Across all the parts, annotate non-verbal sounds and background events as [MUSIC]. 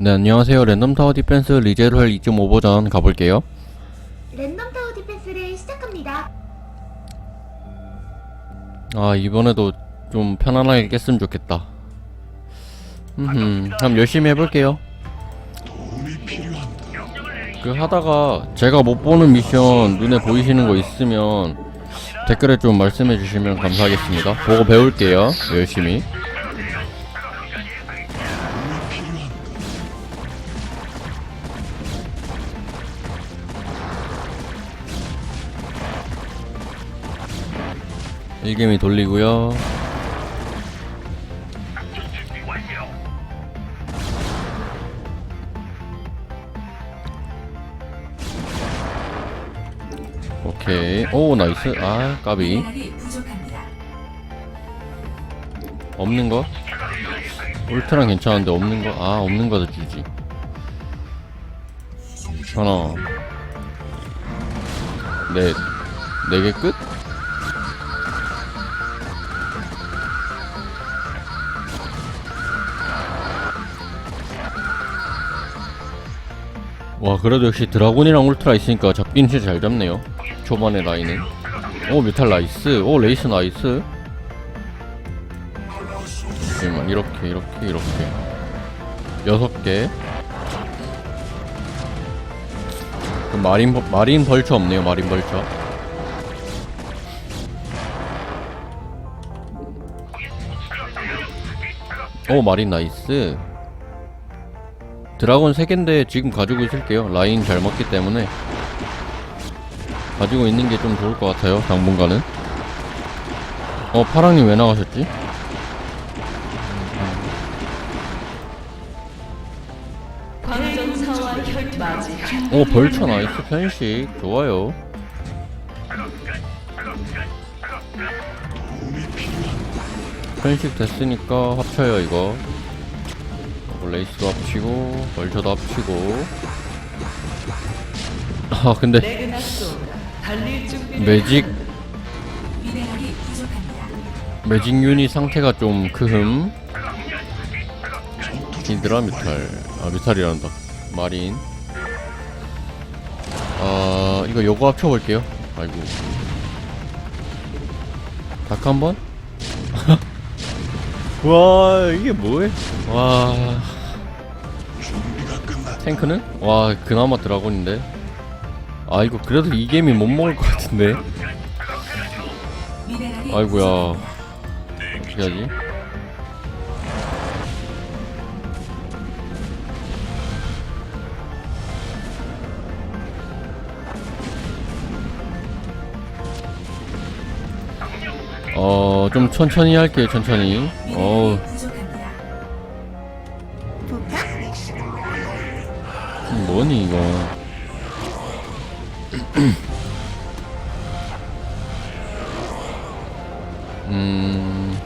네 안녕하세요. 랜덤 타워 디펜스 리제롤 2.5 버전 가볼게요. 랜덤 타워 디펜스를 시작합니다. 아 이번에도 좀 편안하게 깼으면 좋겠다. 음 그럼 열심히 해볼게요. 그 하다가 제가 못 보는 미션 눈에 보이시는 거 있으면 댓글에 좀 말씀해 주시면 감사하겠습니다. 보고 배울게요 열심히 일개미 돌리고요 오케이 오 나이스 아 까비. 없는 거? 울트랑 괜찮은데 없는 거? 아 없는 거도 주지 하나 넷네 개 끝? 와 그래도 역시 드라곤이랑 울트라 있으니까 잡긴 진짜 잘 잡네요. 초반에 라인은. 오 뮤탈 나이스. 오 레이스 나이스. 잠시만 이렇게 이렇게 이렇게. 여섯 개. 그럼 마린 벌- 마린 벌처 없네요 마린 벌처. 오 마린 나이스 드라곤 3개인데 지금 가지고 있을게요. 라인 잘 먹기 때문에. 가지고 있는 게 좀 좋을 것 같아요 당분간은. 어 파랑님 왜 나가셨지? 오 벌처 나이스 편식. 좋아요. 편식 됐으니까 합쳐요 이거. 어, 레이스도 합치고 벌처도 합치고. 아 근데 매직. 매직 유닛 상태가 좀 크흠. 히드라 뮤탈. 아 뮤탈이란다. 마린. 아 이거 요거 합쳐볼게요. 아이고. 닭 한번? 와 이게 뭐해? 와. 탱크는? 와 그나마 드라곤인데. 아 이거 그래도 이 게임이 못 먹을 것 같은데. 아이고야. 어떻게 하지? 어, 좀 천천히 할게요, 천천히. 어, 부족합니다. 뭐니, 이거. [CLEARS THROAT] 음.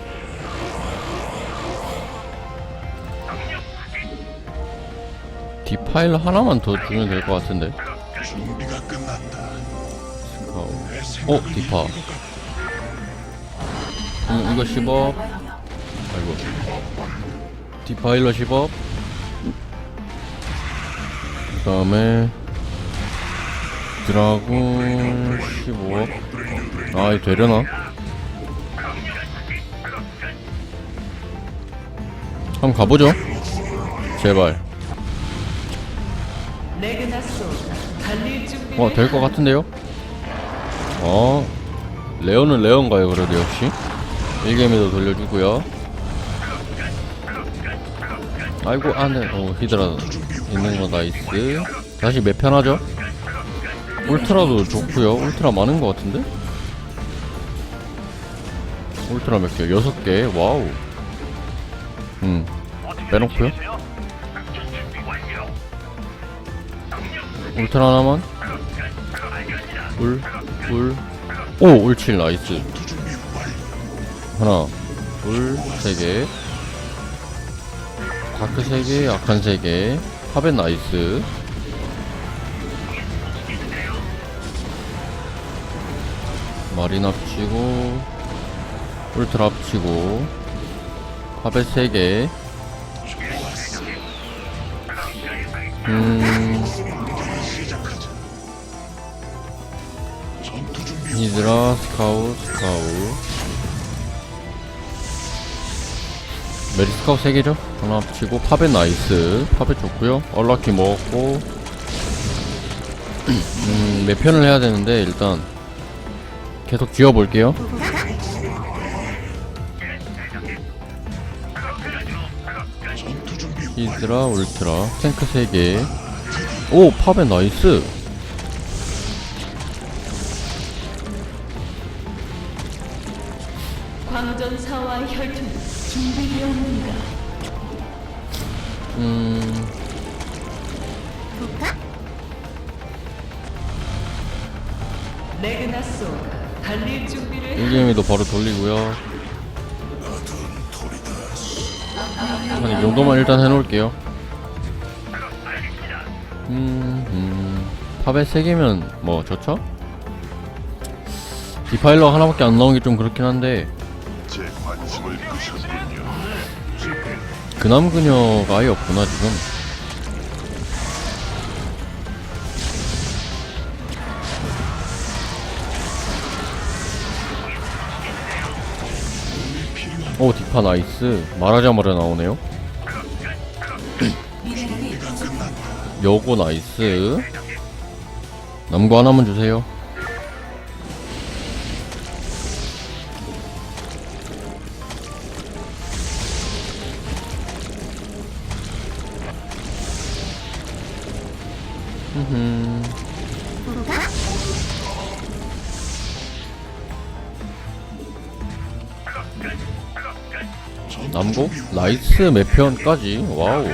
디파일 하나만 더 주면 될 것 같은데. 준비가 끝났다. 어, 어 디파. 음, 이거 10업. 아이고. 디파일러 10업. 그 다음에 드라군 15업. 아, 이 되려나? 한번 가보죠. 제발. 어, 될 것 같은데요? 어, 레오는 레온가요, 그래도 역시? 1개미도 돌려주고요. 아이고, 안에, 어, 히드라 있는 거 나이스. 다시 몇 편 하죠? 울트라도 좋고요 울트라 많은 것 같은데? 울트라 몇 개? 여섯 개? 와우. 음, 빼놓고요. 울트라 하나만? 울, 울, 오, 울칠 나이스. 하나, 둘, 세 개. 다크 세 개, 약한 세 개. 하벤 나이스. 마린 합치고, 울트라 합치고, 하벤 세 개. 음 히드라 스카우 스카우 메리 스카우 3개죠? 하나 합치고 파벳 나이스. 파벳 좋고요. 얼라키 먹었고. 음, 몇 편을 해야 되는데 일단 계속 준비 히드라 울트라 탱크 3개. 오 파벳 나이스. 광전사와 혈통 준비되었는가? 음 레그나소가 달릴 준비를 1게임도 바로 돌리고요 한이 정도만 일단 해놓을게요 음, 음. 팝에 3개면 뭐 좋죠? 디파일러 하나밖에 안 나온 게 좀 그렇긴 한데 제 그남 그녀가 아예 없구나 지금. 오 디파 나이스. 말하자마자 나오네요. [CLEARS THROAT] 여고 나이스. 남고 하나만 주세요 나이스 몇 편까지. 와우.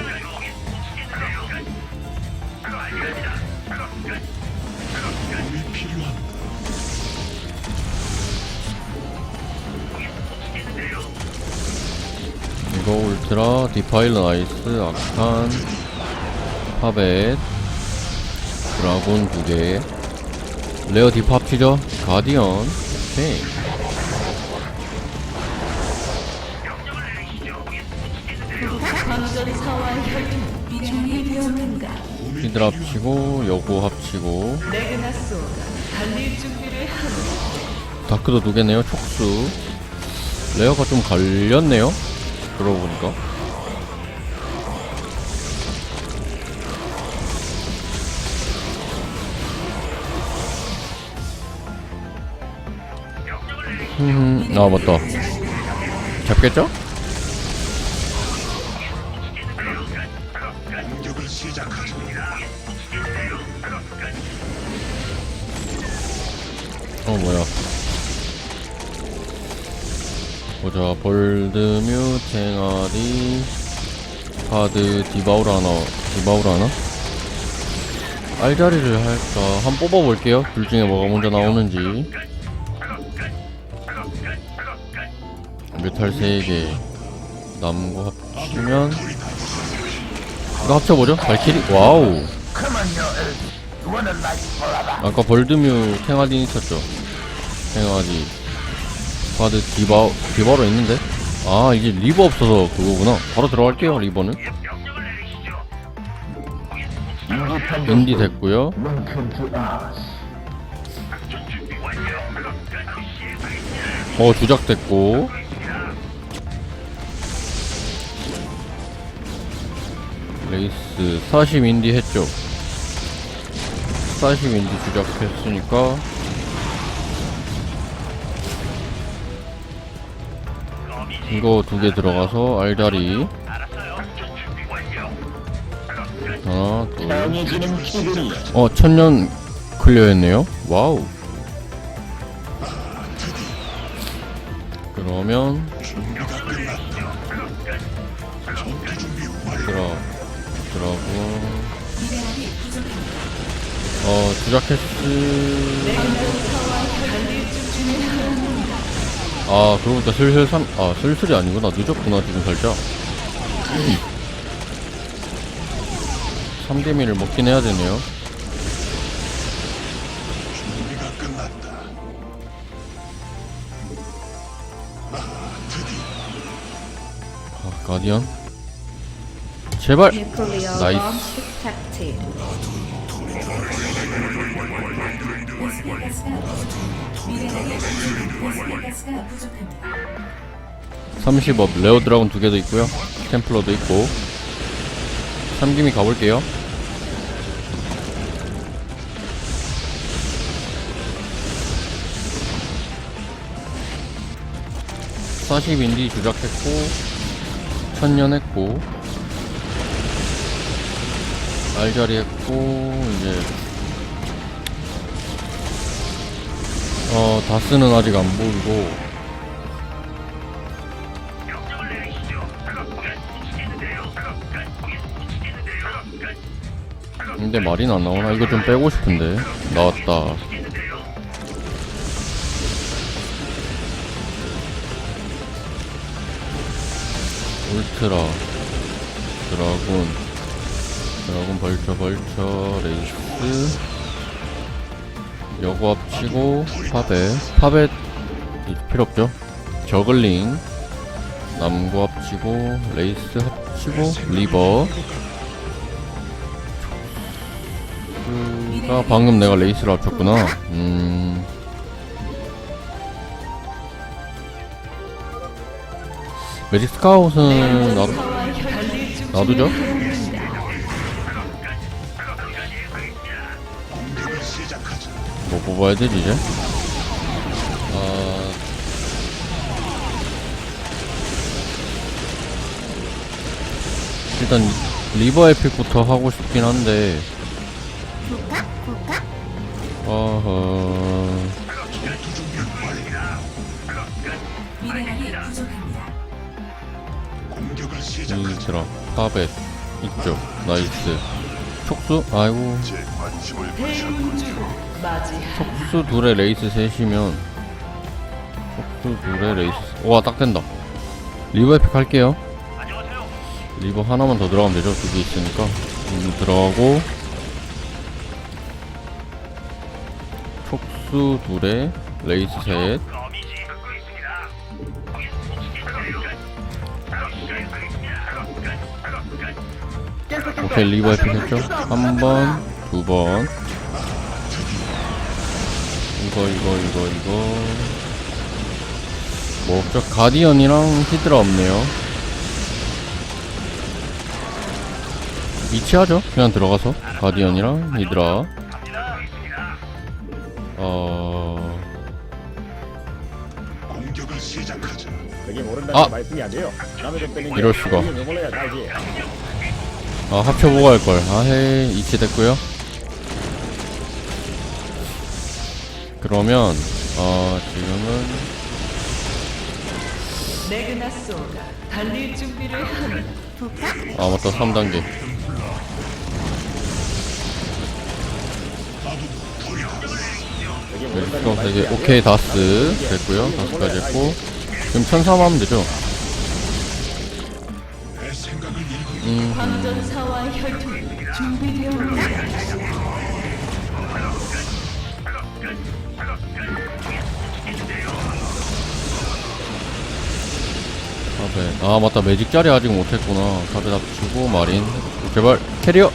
이거 울트라 디파일러 나이스 악탄 파벳 드라곤 두개. 레어 디파 합치죠? 가디언. 오케이 히드라 합치고 여고 합치고. 다크도 두 개네요 촉수. 레어가 좀 갈렸네요 그러고 보니까. 음, 아 맞다. 잡겠죠? 뭐야. 보자 볼드뮤 탱아리 카드 디바우르 하나 디바우르 하나? 알자리를 할까? 한번 뽑아볼게요. 둘 중에 뭐가 먼저 나오는지. 메탈 3개. 남고 합치면. 이거 합쳐보죠. 발키리? 와우. 아까 벌드뮤 탱아딘 있었죠 탱아디 카드 디바 디바로 있는데? 아 이게 리버 없어서 그거구나. 바로 들어갈게요 리버는. 엔디 됐고요. 어 주작 됐고. 레이스. 40 인디 했죠. 40 인디 주작했으니까 이거 두 개 들어가서 알다리. 하나 둘어 천년 클리어했네요. 와우. 그러면 들어 들어고. 어 주작했을 아 그러고 보니까 슬슬 삼, 아 슬슬이 아니구나. 늦었구나 지금 살짝. 3개미를 먹긴 해야 되네요. 준비가 끝났다. 아, 가디언? 제발! Nuclear 나 이스. launch detected. 30업 레어 드라곤 두 개도 있고요 템플러도 있고 삼김이 가볼게요 (40인디) 주작했고 천년 했고 알자리 했고 이제 어 다스는 아직 안 보이고. 근데 말이 안 나오나? 이거 좀 빼고 싶은데. 나왔다. 울트라. 드라군. 드라군 벌처 벌처 레이스 여고 합치고 파벳 파벳 필요 없죠 저글링 남고 합치고 레이스 합치고 리버 가 방금 내가 레이스를 합쳤구나. 음. 매직 스카웃은 준비를 놔두죠? 뭐 뽑아야 되지 이제? 아 일단 리버 에픽부터 하고 싶긴 한데? 어허. 공격을 시작하자. 이들아 파벳 이쪽 나이스 촉수? 아이고. 제 관심을 끄셨군요. 대운주를 맞이하라. 촉수 둘에 레이스 셋이면 촉수 둘에 레이스 와딱 된다. 리버 에픽 할게요. 리버 하나만 더 들어가면 되죠? 두 개 있으니까. 음, 들어가고. 촉수 둘에 레이스 셋 리버 에픽 했죠 한 번, 두 번 이거 이거 이거 이거 뭐 없죠? 가디언이랑 히드라 없네요 위치하죠? 그냥 들어가서 가디언이랑 히드라 어... 공격을 시작하자. 그게 모른다는 아! 말씀이 아니에요. 남의 돈 빼는 게 이럴 수가. 해야. 아 합쳐보고 할걸. 아헤 이치 됐고요. 그러면 어 지금은? 아 맞다 3단계. 그게 네, 그럼 이제. 오케이 다스. 됐고요. 다스까지 했고. 지금 천삼 하면 되죠 광전사와 혈통이 준비되었습니다. 카베 아 맞다. 매직 자리 아직 못했구나. 카베 합치고 마린 제발 캐리어!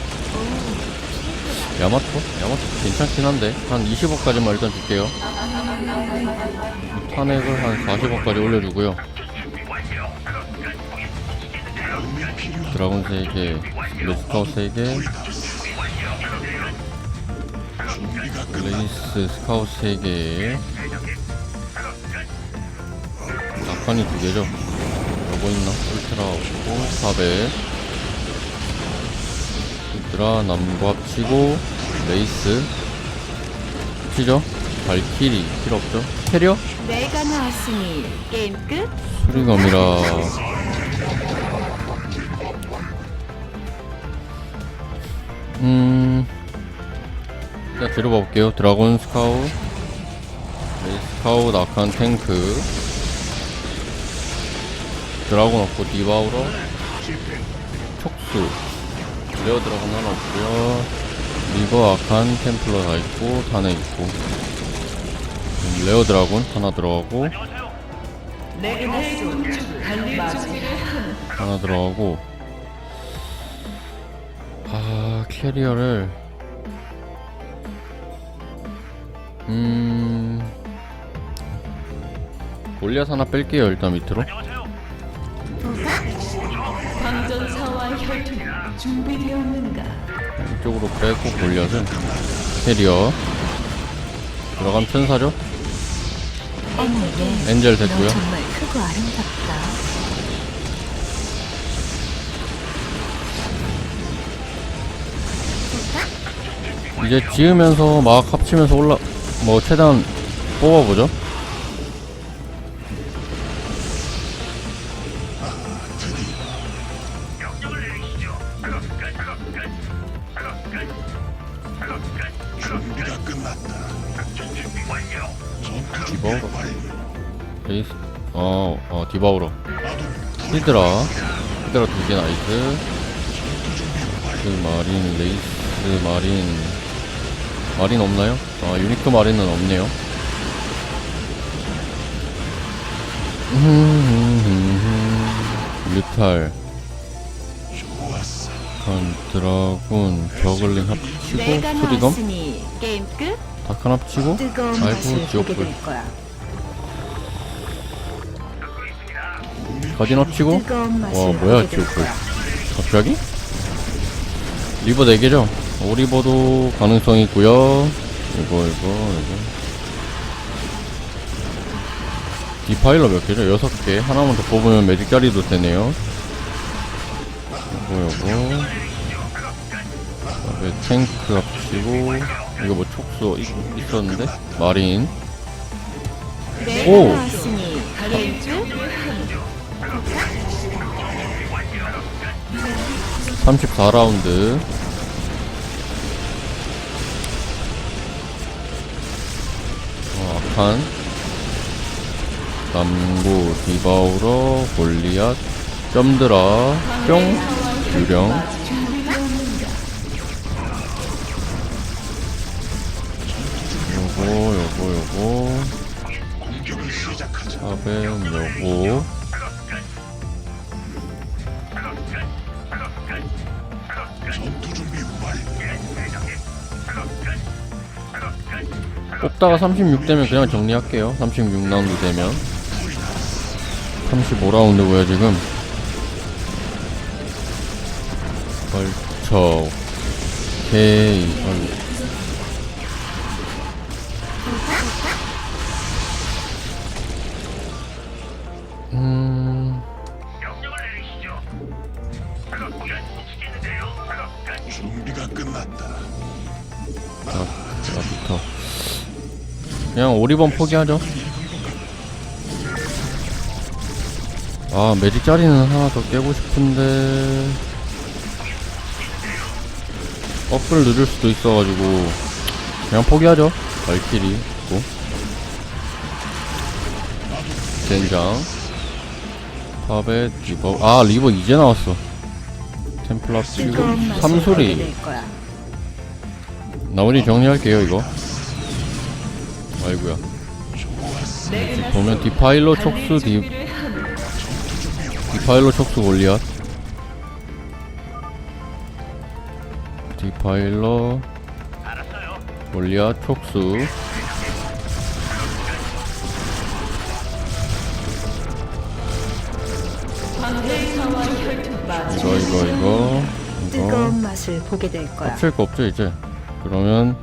야마토? 야마토 괜찮긴 한데. 한 20억까지만 일단 줄게요. 탄핵을 한 40억까지 올려주고요 드라곤 3개 레스카우 3개 레이스 스카우 3개 낙판이 2개죠 요거 있나? 울트라 없고 파베 울트라 남과 합치고 레이스 합치죠? 발키리 필요 없죠? 캐리어? 내가 나왔으니 게임 끝. 수리검이라 음. 일단 들어볼게요. 드라곤 스카우. 레이 스카우 낙한 탱크. 드라곤 없고 디바우러. 촉수. 레어 드라곤 하나 없고요. 리버 아칸 템플러 다 있고 탄에 있고. 음, 레어 드라곤 하나 들어가고. 하나 들어가고 아 캐리어를 음 골리앗 하나 뺄게요 일단 밑으로. 준비되었는가? 이쪽으로 빼고 골리앗은 캐리어. 들어간 천사죠? 어머예 엔젤 너 됐고요. 정말 크고 아름답다 이제 지으면서 막 합치면서 올라 뭐 최대한 뽑아보죠. 어, 어 디바우로. 히드라. 히드라 두개 나이스. 그 마린 레이스 마린 마린 없나요? 아 유니크 마린은 없네요 뮤탈. 간 드라군 저글링 합치고 끝 다칸 합치고 아이고 지옥불 가진 합치고 와 뭐야 지옥불 갑자기? 리버 4개죠? 오리버도 가능성 있고요. 이거 이거 이거. 디파일러 몇 개죠? 6개. 하나만 더 뽑으면 매직 자리도 되네요. 이거 이거. 그다음에 탱크 합치고 이거 뭐 촉수 있, 있었는데? 마린. 내가 오! 34라운드 어, 아칸 남구 디바우러 골리앗 점드라 뿅 유령 요거 요거 요거 공격을 시작하자. 사벤 요거 뽑다가 36 되면 그냥 정리할게요. 36라운드 되면. 35라운드고요 지금? 벌쳐 오케이 그냥 오리번 포기하죠. 아 매직 자리는 하나 더 깨고 싶은데. 업을 늦을 수도 있어가지고 그냥 포기하죠. 발키리 있고. 젠장. 파벳 리버. 아 리버 이제 나왔어. 뜨거운 맛을 보게 삼소리 나머지 정리할게요 이거 아이구야. 보면 디파일러 촉수 디, 디파일러 촉수 골리앗. 디파일러 골리앗 촉수. 이거 이거 이거. 뜨거운 맛을 보게 될 거야. 합칠 거 없죠 이제? 그러면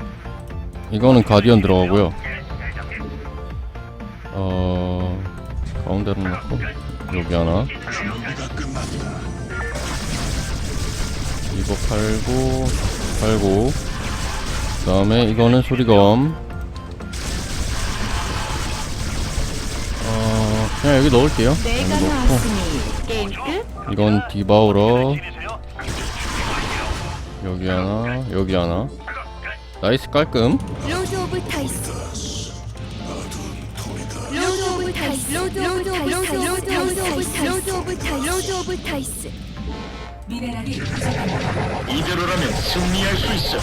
이거는 가디언 들어가고요 가운데로 놓고 여기 하나. 이거 팔고 팔고. 그 다음에 이거는 소리검. 어 그냥 여기 넣을게요. 여기 넣고. 게임 끝. 이건 디바우러. 여기 하나 여기 하나. 나이스 깔끔. 로드 오브 타이스 로드 오브 타이스. 로드 오브 타이스. 로드 오브 타이스. 로드 오브 타이스 이대로라면 승리할 수 있어.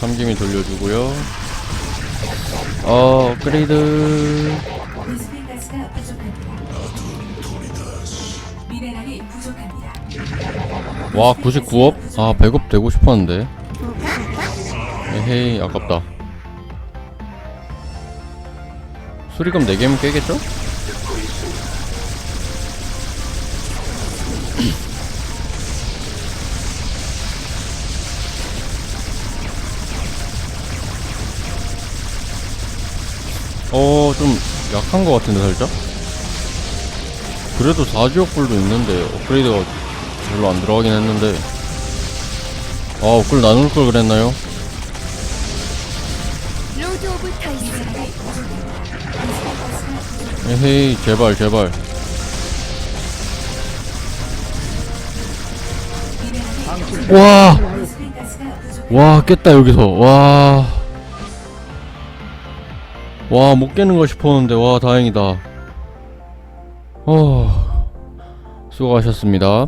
삼김이 돌려주고요. 어 업그레이드 와 99업? 아 100업 되고 싶었는데 에헤이 아깝다 수리금 4개면 깨겠죠? [CLEARS THROAT] 어, 좀 약한 것 같은데, 살짝? 그래도 4지역 불도 있는데, 업그레이드가 별로 안 들어가긴 했는데. 아, 업글 나눌 걸 그랬나요? 에헤이, 제발, 제발. 와! 와, 깼다, 여기서. 와. 와, 못 깨는 거 싶었는데, 와, 다행이다. 어, 수고하셨습니다.